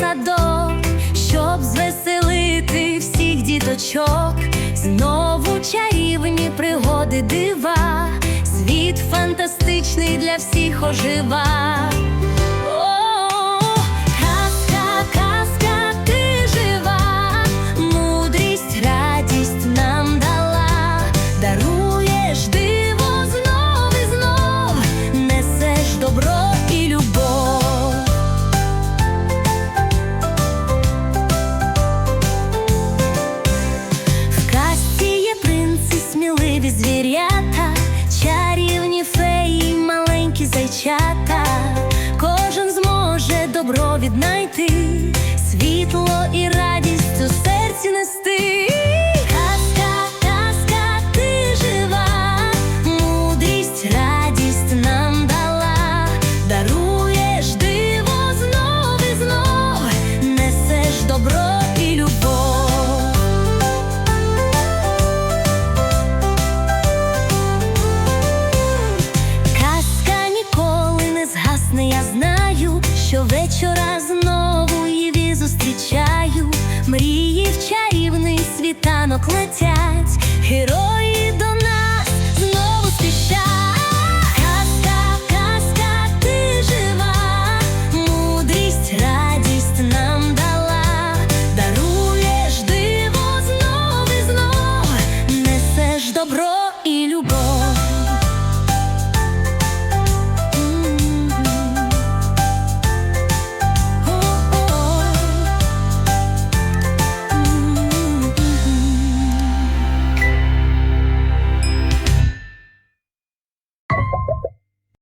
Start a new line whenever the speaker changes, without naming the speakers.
садок, щоб звеселити всіх діточок, знову чарівні пригоди дива, світ фантастичний для всіх ожива. дівчата, кожен зможе добро віднайти. знаю, що вечора знову її зустрічаю, мрії в чарівний світанок летять, герої до нас знову спішать. Казка, казка, ти жива, мудрість, радість нам дала, даруєш диво знов і знов, несеш добро.